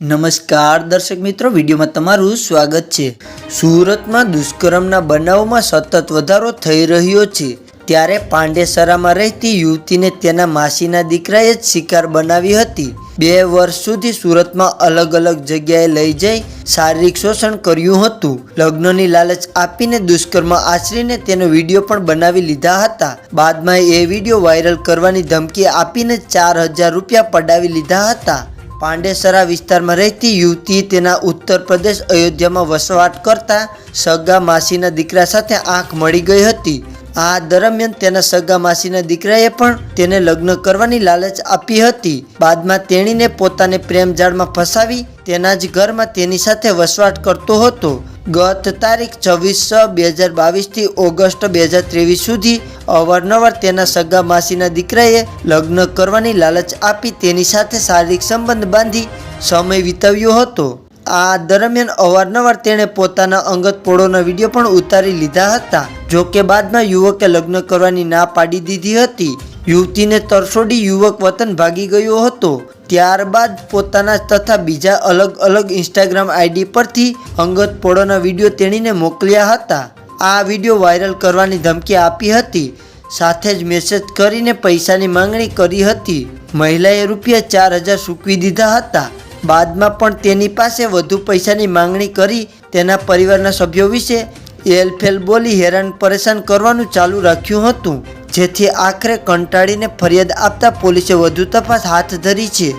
નમસ્કાર દર્શક મિત્રો, વિડીયોમાં તમારું સ્વાગત છે. સુરતમાં દુષ્કર્મના બનાવોમાં સતત વધારો થઈ રહ્યો છે. ત્યારે પાંડેસરામાં રહેતી યુવતીને તેના માસીના દીકરાએ જ શિકાર બનાવી હતી. બે વર્ષ સુધી સુરતમાં અલગ અલગ જગ્યાએ લઈ જઈ શારીરિક શોષણ કર્યું હતું. લગ્નની લાલચ આપીને દુષ્કર્મ આચરીને તેનો વીડિયો પણ બનાવી લીધા હતા. બાદમાં એ વીડિયો વાયરલ કરવાની ધમકી આપીને ચાર હજાર રૂપિયા પડાવી લીધા હતા. પાંડેસરા વિસ્તારમાં રહેતી યુવતી તેના ઉત્તર પ્રદેશ અયોધ્યામાં વસવાટ કરતા સગા માસીના દીકરા સાથે આંખ મળી ગઈ હતી. આ દરમિયાન તેના સગા માસીના દીકરાએ પણ તેને લગ્ન કરવાની લાલચ આપી હતી. બાદમાં તેણીને પોતાને પ્રેમ જાળમાં ફસાવી તેના જ ઘરમાં તેની સાથે વસવાટ કરતો હતો. ગત તારીખ છવ્વીસ છ બે હજાર બાવીસથી ઓગસ્ટ બે હજાર ત્રેવીસ સુધી અવારનવાર તેના સગા માસીના દીકરાએ લગ્ન કરવાની લાલચ આપી તેની સાથે શારીરિક સંબંધ બાંધી સમય વિતાવ્યો હતો. આ દરમિયાન અવારનવાર તેણે પોતાના અંગત પોળોના વીડિયો પણ ઉતારી લીધા હતા, જો કે બાદમાં યુવકે લગ્ન કરવાની ના પાડી દીધી હતી. યુવતીને તરસોડી યુવક વતન ભાગી ગયો હતો. ત્યારબાદ પોતાના તથા બીજા અલગ અલગ ઇન્સ્ટાગ્રામ આઈડી પરથી અંગત પોળોના વીડિયો તેણીને મોકલ્યા હતા. આ વીડિયો વાયરલ કરવાની ધમકી આપી હતી. સાથે જ મેસેજ કરીને પૈસાની માંગણી કરી હતી. મહિલાએ રૂપિયા ચાર હજાર ચૂકવી દીધા હતા. બાદમાં પણ તેની પાસે વધુ પૈસાની માંગણી કરી તેના પરિવારના સભ્યો વિશે એલફેલ બોલી હેરાન પરેશાન કરવાનું ચાલુ રાખ્યું હતું. જેથી આખરે કંટાળીને ફરિયાદ આપતા પોલીસે વધુ તપાસ હાથ ધરી છે.